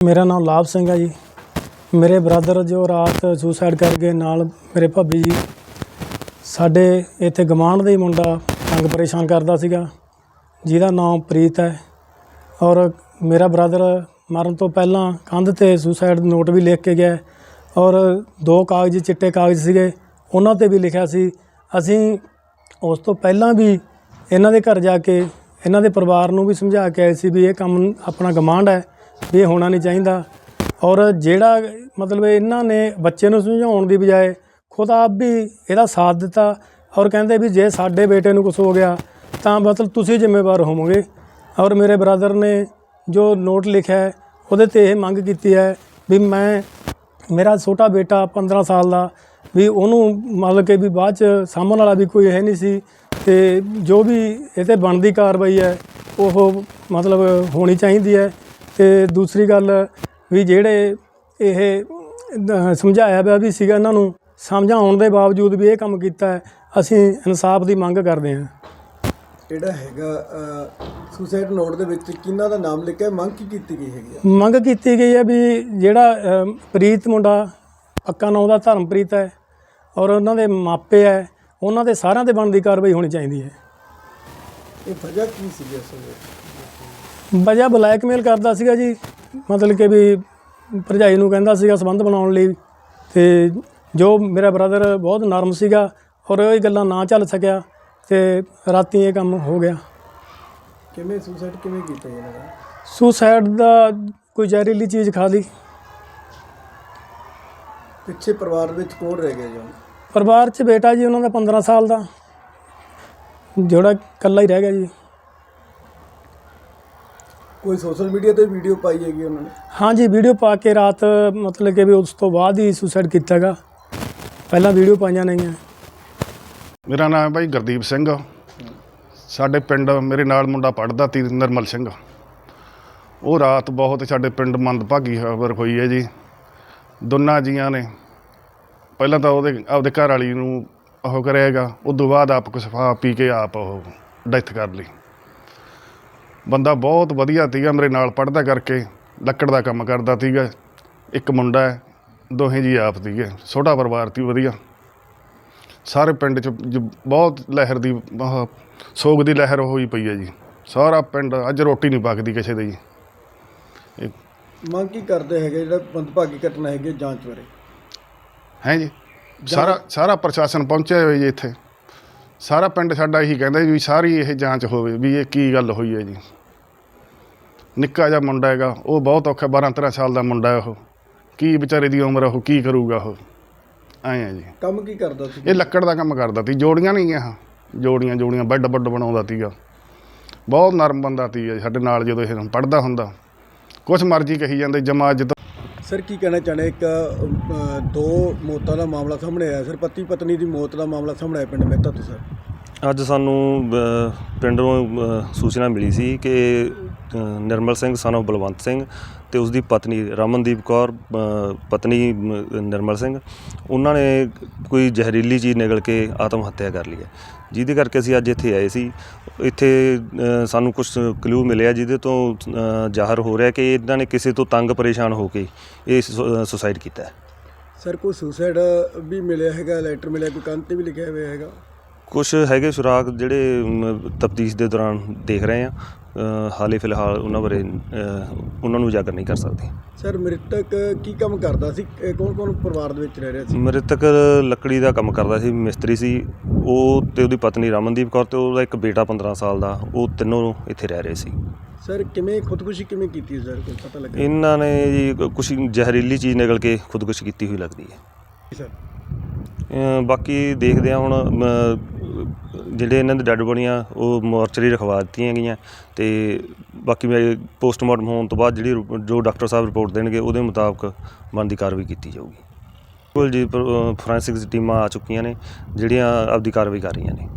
ਮੇਰਾ ਨਾਮ ਲਾਭ ਸਿੰਘ ਹੈ ਜੀ। ਮੇਰੇ ਬ੍ਰਦਰ ਜੋ ਰਾਤ ਸੁਸਾਈਡ ਕਰ ਗਏ, ਨਾਲ ਮੇਰੇ ਭਾਬੀ ਜੀ। ਸਾਡੇ ਇੱਥੇ ਗਮਾਂਡ ਦਾ ਹੀ ਮੁੰਡਾ ਤੰਗ ਪਰੇਸ਼ਾਨ ਕਰਦਾ ਸੀਗਾ, ਜਿਹਦਾ ਨਾਮ ਪ੍ਰੀਤ ਹੈ। ਔਰ ਮੇਰਾ ਬ੍ਰਦਰ ਮਰਨ ਤੋਂ ਪਹਿਲਾਂ ਕੰਧ ਤੇ ਸੁਸਾਈਡ ਨੋਟ ਵੀ ਲਿਖ ਕੇ ਗਿਆ ਔਰ ਦੋ ਕਾਗਜ਼ ਚਿੱਟੇ ਕਾਗਜ਼ ਸੀਗੇ, ਉਹਨਾਂ ਤੇ ਵੀ ਲਿਖਿਆ ਸੀ। ਅਸੀਂ ਉਸ ਤੋਂ ਪਹਿਲਾਂ ਵੀ ਇਹਨਾਂ ਦੇ ਘਰ ਜਾ ਕੇ, ਇਹਨਾਂ ਦੇ ਪਰਿਵਾਰ ਨੂੰ ਵੀ ਸਮਝਾ ਕੇ ਆਏ ਸੀ ਵੀ ਇਹ ਕੰਮ ਆਪਣਾ ਗਮਾਂਡ ਹੈ। ਵੀ ਇਹ ਹੋਣਾ ਨਹੀਂ ਚਾਹੀਦਾ। ਔਰ ਜਿਹੜਾ ਮਤਲਬ ਇਹਨਾਂ ਨੇ ਬੱਚੇ ਨੂੰ ਸਮਝਾਉਣ ਦੀ ਬਜਾਏ ਖੁਦ ਆਪ ਵੀ ਇਹਦਾ ਸਾਥ ਦਿੱਤਾ ਔਰ ਕਹਿੰਦੇ ਵੀ ਜੇ ਸਾਡੇ ਬੇਟੇ ਨੂੰ ਕੁਝ ਹੋ ਗਿਆ ਤਾਂ ਮਤਲਬ ਤੁਸੀਂ ਜ਼ਿੰਮੇਵਾਰ ਹੋਵੋਗੇ। ਔਰ ਮੇਰੇ ਬ੍ਰਦਰ ਨੇ ਜੋ ਨੋਟ ਲਿਖਿਆ ਉਹਦੇ ਤੇ ਇਹ ਮੰਗ ਕੀਤੀ ਹੈ ਵੀ ਮੈਂ ਮੇਰਾ ਛੋਟਾ ਬੇਟਾ 15 ਸਾਲ ਦਾ ਵੀ ਉਹਨੂੰ ਮਤਲਬ ਕਿ ਵੀ ਬਾਅਦ ਚ ਸਾਂਭਣ ਵਾਲਾ ਵੀ ਕੋਈ ਹੈ ਨਹੀਂ ਸੀ ਤੇ ਜੋ ਵੀ ਇਹ ਤੇ ਬਣਦੀ ਕਾਰਵਾਈ ਹੈ, ਉਹ ਮਤਲਬ ਹੋਣੀ ਚਾਹੀਦੀ ਹੈ। ਤੇ ਦੂਸਰੀ ਗੱਲ ਵੀ ਜਿਹੜੇ ਇਹ ਸਮਝਾਇਆ ਪਿਆ ਵੀ ਸੀਗਾ ਇਹਨਾਂ ਨੂੰ ਸਮਝਾਉਣ ਦੇ ਬਾਵਜੂਦ ਵੀ ਇਹ ਕੰਮ ਕੀਤਾ ਅਸੀਂ ਇਨਸਾਫ ਦੀ ਮੰਗ ਕਰਦੇ ਹਾਂ। ਜਿਹੜਾ ਹੈਗਾ ਸੁਸਾਈਡ ਨੋਟ ਦੇ ਵਿੱਚ ਕਿਹਨਾਂ ਦਾ ਨਾਮ ਲਿਖਿਆ ਮੰਗ ਕੀ ਕੀਤੀ ਗਈ ਹੈਗੀ ਮੰਗ ਕੀਤੀ ਗਈ ਹੈ ਵੀ ਜਿਹੜਾ ਪ੍ਰੀਤ ਮੁੰਡਾ ਪੱਕਾ ਨਾਂ ਉਹਦਾ ਧਰਮਪ੍ਰੀਤ ਹੈ ਔਰ ਉਹਨਾਂ ਦੇ ਮਾਪੇ ਹੈ ਉਹਨਾਂ ਦੇ ਸਾਰਿਆਂ ਤੇ ਬਣਦੀ ਕਾਰਵਾਈ ਹੋਣੀ ਚਾਹੀਦੀ ਹੈ। ਇਹ ਵਜ੍ਹਾ ਕੀ ਸੀ ਅਸਲ ਵਿੱਚ? ਵਜ੍ਹਾ ਬਲੈਕਮੇਲ ਕਰਦਾ ਸੀਗਾ ਜੀ। ਮਤਲਬ ਕਿ ਵੀ ਭਰਜਾਈ ਨੂੰ ਕਹਿੰਦਾ ਸੀਗਾ ਸੰਬੰਧ ਬਣਾਉਣ ਲਈ। ਤੇ ਜੋ ਮੇਰਾ ਬ੍ਰਦਰ ਬਹੁਤ ਨਰਮ ਸੀਗਾ ਔਰ ਇਹ ਗੱਲਾਂ ਨਾ ਚੱਲ ਸਕਿਆ ਤੇ ਰਾਤੀ ਇਹ ਕੰਮ ਹੋ ਗਿਆ। ਕਿਵੇਂ ਸੁਸਾਈਡ ਕਿਵੇਂ ਕੀਤਾ ਇਹਨਾਂ ਦਾ? ਸੁਸਾਈਡ ਦਾ ਕੋਈ ਜ਼ਹਿਰੀਲੀ ਚੀਜ਼ ਖਾ ਲਈ। ਪਿੱਛੇ ਪਰਿਵਾਰ ਵਿੱਚ ਕੌਣ ਰਹਿ ਗਿਆ ਜੀ? ਪਰਿਵਾਰ 'ਚ ਬੇਟਾ ਜੀ ਉਹਨਾਂ ਦਾ 15 ਸਾਲ ਦਾ। ਜਿਹੜਾ ਇਕੱਲਾ ਹੀ ਰਹਿ ਗਿਆ ਜੀ। ਕੋਈ ਸੋਸ਼ਲ ਮੀਡੀਆ ਤੇ ਵੀਡੀਓ ਪਾਈ ਹੈਗੀ ਉਹਨਾਂ ਨੇ? ਹਾਂਜੀ ਵੀਡੀਓ ਪਾ ਕੇ ਰਾਤ ਮਤਲਬ ਕਿ ਵੀ ਉਸ ਤੋਂ ਬਾਅਦ ਹੀ ਸੁਸਾਈਡ ਕੀਤਾ ਗਾ ਪਹਿਲਾਂ ਵੀਡੀਓ ਪਾਈਆਂ ਨਹੀਂਆਂ ਮੇਰਾ ਨਾਮ ਹੈ ਭਾਈ ਗੁਰਦੀਪ ਸਿੰਘ। ਸਾਡੇ ਪਿੰਡ ਮੇਰੇ ਨਾਲ ਮੁੰਡਾ ਪੜਦਾ ਤੀ ਨਿਰਮਲ ਸਿੰਘ। ਉਹ ਰਾਤ ਬਹੁਤ ਸਾਡੇ ਪਿੰਡ ਮੰਦਭਾਗੀ ਖਬਰ ਹੋਈ ਹੈ ਜੀ। ਦੋਨਾਂ ਜੀਆਂ ਨੇ ਪਹਿਲਾਂ ਤਾਂ ਉਹਦੇ ਆਪਦੇ ਘਰ ਵਾਲੀ ਨੂੰ ਉਹ ਕਰਿਆਗਾ ਉਸ ਤੋਂ ਬਾਅਦ ਆਪ ਕੁਛ ਪੀ ਕੇ ਆਪ ਉਹ ਡੈਥ ਕਰ ਲਈ। ਬੰਦਾ ਬਹੁਤ ਵਧੀਆ ਸੀਗਾ ਮੇਰੇ ਨਾਲ ਪੜਦਾ ਕਰਕੇ ਲੱਕੜ ਦਾ ਕੰਮ ਕਰਦਾ ਸੀਗਾ। ਇੱਕ ਮੁੰਡਾ ਹੈ ਦੋਹੇ ਜੀ ਆਪ ਸੀਗੇ ਛੋਟਾ ਪਰਿਵਾਰ ਸੀ ਵਧੀਆ। ਸਾਰੇ ਪਿੰਡ 'ਚ ਜ- ਬਹੁਤ ਲਹਿਰ ਦੀ ਆਹ ਸੋਗ ਦੀ ਲਹਿਰ ਹੋਈ ਪਈ ਹੈ ਜੀ। ਸਾਰਾ ਪਿੰਡ ਅੱਜ ਰੋਟੀ ਨਹੀਂ ਪੱਕਦੀ ਕਿਸੇ ਦੇ। ਜੀ ਮੰਗ ਕੀ ਕਰਦੇ ਹੈਗੇ ਜਿਹੜਾ ਬੰਦਭਾਗੀ ਘਟਨਾ ਹੈਗੀ ਹੈ, ਜਾਂਚ ਬਾਰੇ? ਹੈ ਜੀ? ਸਾਰਾ ਸਾਰਾ ਪ੍ਰਸ਼ਾਸਨ ਪਹੁੰਚਿਆ ਹੋਇਆ ਜੀ ਇੱਥੇ। ਸਾਰਾ ਪਿੰਡ ਸਾਡਾ ਇਹੀ ਕਹਿੰਦਾ ਜੀ ਵੀ ਸਾਰੀ ਇਹ ਜਾਂਚ ਹੋਵੇ ਵੀ ਇਹ ਕੀ ਗੱਲ ਹੋਈ ਹੈ ਜੀ। ਨਿੱਕਾ ਜਿਹਾ ਮੁੰਡਾ ਹੈਗਾ ਉਹ ਬਹੁਤ ਔਖਾ 12 13 ਸਾਲ ਦਾ ਮੁੰਡਾ ਹੈ ਉਹ। ਕੀ ਵਿਚਾਰੇ ਦੀ ਉਮਰ ਉਹ ਕੀ ਕਰੂਗਾ ਉਹ? ਐਂ ਹੈ ਜੀ। ਕੰਮ ਕੀ ਕਰਦਾ ਸੀ? ਇਹ ਲੱਕੜ ਦਾ ਕੰਮ ਕਰਦਾ ਸੀ ਜੋੜੀਆਂ ਨਹੀਂ ਗਿਆ ਜੋੜੀਆਂ ਜੋੜੀਆਂ ਬੈੱਡ ਬੱਡ ਬਣਾਉਂਦਾ ਸੀਗਾ। ਬਹੁਤ ਨਰਮ ਬੰਦਾ ਸੀ ਸਾਡੇ ਨਾਲ ਜਦੋਂ ਇਹ ਪੜਦਾ ਹੁੰਦਾ। ਕੁਛ ਮਰਜ਼ੀ ਕਹੀ ਜਾਂਦੇ ਜਮਾ ਅੱਜ ਸਰ ਕੀ ਕਹਿਣਾ ਚਾਹੁੰਦੇ? ਇੱਕ ਅ, ਦੋ ਮੌਤਾਂ ਦਾ ਮਾਮਲਾ ਸਾਹਮਣੇ ਆਇਆ। ਸਰ ਪਤੀ ਪਤਨੀ ਦੀ ਮੌਤ ਦਾ ਮਾਮਲਾ ਸਾਹਮਣੇ ਆਇਆ ਪਿੰਡ ਮਹਿਤਾ ਤੋਂ ਸਰ। ਅੱਜ ਸਾਨੂੰ ਪਿੰਡੋਂ ਸੂਚਨਾ ਮਿਲੀ ਸੀ ਕਿ ਨਿਰਮਲ ਸਿੰਘ ਸਨ of ਬਲਵੰਤ ਸਿੰਘ ਤੇ ਉਸ ਦੀ ਪਤਨੀ ਰਮਨਦੀਪ ਕੌਰ ਪਤਨੀ ਨਿਰਮਲ ਸਿੰਘ, ਉਹਨਾਂ ਨੇ ਕੋਈ ਜ਼ਹਿਰੀਲੀ ਚੀਜ਼ ਨਿਗਲ ਕੇ ਆਤਮ ਹੱਤਿਆ ਕਰ ਲਈ ਹੈ। ਜਿਹਦੇ ਕਰਕੇ ਅਸੀਂ ਅੱਜ ਇੱਥੇ ਆਏ ਸੀ। ਇੱਥੇ ਸਾਨੂੰ ਕੁਝ ਕਲੂ ਮਿਲਿਆ ਜਿਹਦੇ ਤੋਂ ਜ਼ਾਹਰ ਹੋ ਰਿਹਾ ਕਿ ਇਹਨਾਂ ਨੇ ਕਿਸੇ ਤੋਂ ਤੰਗ ਪਰੇਸ਼ਾਨ ਹੋ ਕੇ ਇਹ ਸੁਸਾਈਡ ਕੀਤਾ ਹੈ। ਸਰ, ਕੋਈ ਸੁਸਾਇਡ ਵੀ ਮਿਲਿਆ ਹੈਗਾ ਲੈਟਰ ਮਿਲਿਆ, ਕੋਈ ਕੰਨ ਤੇ ਵੀ ਲਿਖਿਆ ਹੋਇਆ ਹੈਗਾ? ਕੁਝ ਹੈਗੇ ਸੁਰਾਗ ਜਿਹੜੇ ਤਫਤੀਸ਼ ਦੇ ਦੌਰਾਨ ਦੇਖ ਰਹੇ ਆ ਹਾਲੇ ਫਿਲਹਾਲ ਉਹਨਾਂ ਬਾਰੇ ਉਹਨਾਂ ਨੂੰ ਉਜਾਗਰ ਨਹੀਂ ਕਰ ਸਕਦੇ। ਸਰ ਮ੍ਰਿਤਕ ਕੀ ਕੰਮ ਕਰਦਾ ਸੀ? ਕੌਣ ਕੌਣ ਪਰਿਵਾਰ ਦੇ ਵਿੱਚ ਰਹਿ ਰਿਹਾ ਸੀ? ਮ੍ਰਿਤਕ ਲੱਕੜੀ ਦਾ ਕੰਮ ਕਰਦਾ ਸੀ ਮਿਸਤਰੀ ਸੀ। ਉਹ ਤੇ ਉਹਦੀ ਪਤਨੀ ਰਮਨਦੀਪ ਕੌਰ ਤੇ ਉਹਦਾ ਇੱਕ ਬੇਟਾ 15 ਸਾਲ ਦਾ ਉਹ ਤਿੰਨੋਂ ਇੱਥੇ ਰਹਿ ਰਹੇ ਸੀ। ਸਰ ਕਿਵੇਂ ਖੁਦਕੁਸ਼ੀ ਕਿਵੇਂ ਕੀਤੀ ਸਰ? ਕੋਈ ਪਤਾ ਲੱਗਾ? ਇਹਨਾਂ ਨੇ ਜੀ ਕੁਝ ਜ਼ਹਿਰੀਲੀ ਚੀਜ਼ ਨਿਕਲ ਕੇ ਖੁਦਕੁਸ਼ੀ ਕੀਤੀ ਹੋਈ ਲੱਗਦੀ ਹੈ। ਸਰ। ਬਾਕੀ ਦੇਖਦੇ ਆ ਹੁਣ ਜਿਹੜੇ ਇਹਨਾਂ ਦੇ ਡੈੱਡ ਬੋਡੀਆਂ ਉਹ ਮੋਰਚਰੀ ਰਖਵਾ ਦਿੱਤੀਆਂ ਗਈਆਂ ਅਤੇ ਬਾਕੀ ਮੈਂ ਪੋਸਟਮਾਰਟਮ ਹੋਣ ਤੋਂ ਬਾਅਦ ਜਿਹੜੀ ਜੋ ਡਾਕਟਰ ਸਾਹਿਬ ਰਿਪੋਰਟ ਦੇਣਗੇ, ਉਹਦੇ ਮੁਤਾਬਕ ਬਣਦੀ ਕਾਰਵਾਈ ਕੀਤੀ ਜਾਊਗੀ। ਬਿਲਕੁਲ ਜੀ ਫੋਰੈਂਸਿਕ ਟੀਮਾਂ ਆ ਚੁੱਕੀਆਂ ਨੇ, ਜਿਹੜੀਆਂ ਆਪਦੀ ਕਾਰਵਾਈ ਕਰ ਰਹੀਆਂ ਨੇ।